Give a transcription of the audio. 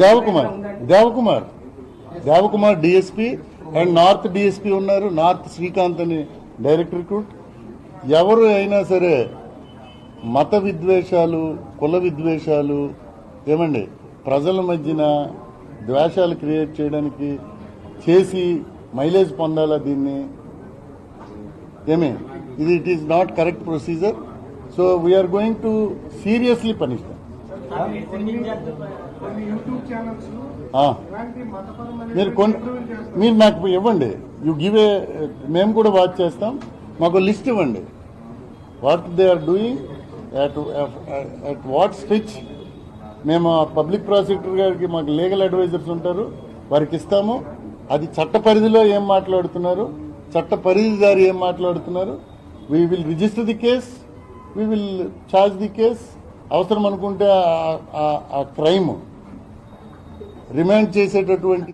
Devakumar Devakumar. Devakumar DSP and north DSP ఉన్నారు. North Srikanth అని director recruit ఎవరు అయినా సరే మత విద్వేషాలు కుల విద్వేషాలు ఏమండి ప్రజల మధ్యన ద్వేషాలు క్రియేట్ చేయడానికి చేసి మైలేజ్ పొందాలా దీన్ని? ఏమి? ఇది it is not correct procedure so we are going to seriously punish మీరు కొన్ని. మీరు నాకు ఇవ్వండి. యు గివ్ ఏ మేము కూడా వాచ్ చేస్తాం. మాకు లిస్ట్ ఇవ్వండి. What they are doing at at what stage మేము పబ్లిక్ ప్రాసిక్యూటర్ గారికి మాకు లీగల్ అడ్వైజర్స్ ఉంటారు. వారికి ఇస్తాము. అది చట్ట పరిధిలో ఏం మాట్లాడుతున్నారు? చట్ట పరిధిదారి ఏం మాట్లాడుతున్నారు? We will register the case we will charge the case అవసరం అనుకుంటే ఆ- ఆ- క్రైమ్ రిమాండ్ చేసేటటువంటి